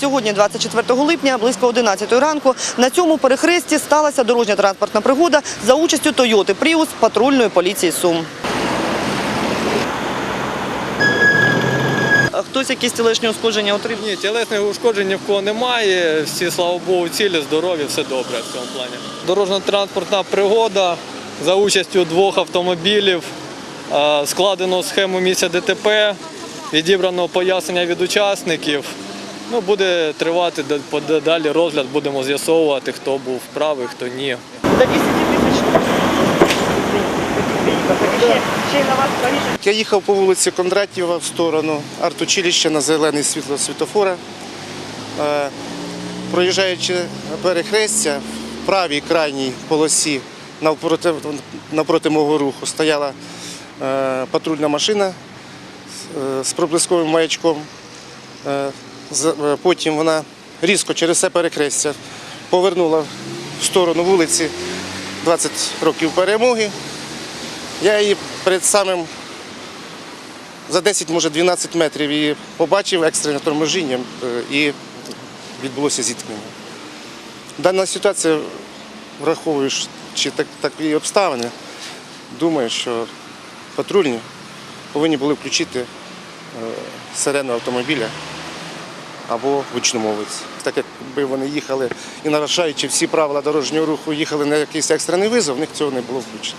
Сьогодні, 24 липня, близько 11 ранку, на цьому перехресті сталася дорожня транспортна пригода за участю Тойоти Пріус патрульної поліції Сум. А Хтось якісь тілешні ушкодження отримав? Ні, тілесних ушкоджень ні в кого немає. Всі, слава Богу, цілі, здорові, все добре в цьому плані. Дорожньо-транспортна пригода за участю двох автомобілів. Складено схему місця ДТП, відібрано пояснення від учасників. Ну, буде тривати далі розгляд, будемо з'ясовувати, хто був правий, хто ні. За 10 тисяч. Ще й на вас раніше. Я їхав по вулиці Кондратєва в сторону артучилища на зелене світло світофора. Е, Проїжджаючи перехрестя, в правій крайній полосі навпроти, навпроти мого руху стояла е, патрульна машина е, з проблисковим маячком. Е, Потім вона різко через це перехрестя повернула в сторону вулиці 20 років перемоги. Я її перед самим за 10, може 12 метрів і побачив екстрене торможіння е, і відбулося зіткнення. Дана ситуація, враховуючи так, такі обставини, думаю, що патрульні повинні були включити е, сирену автомобіля або гучномовець. Так якби вони їхали і нарушаючи всі правила дорожнього руху, їхали на якийсь екстрений визов, в них цього не було включено.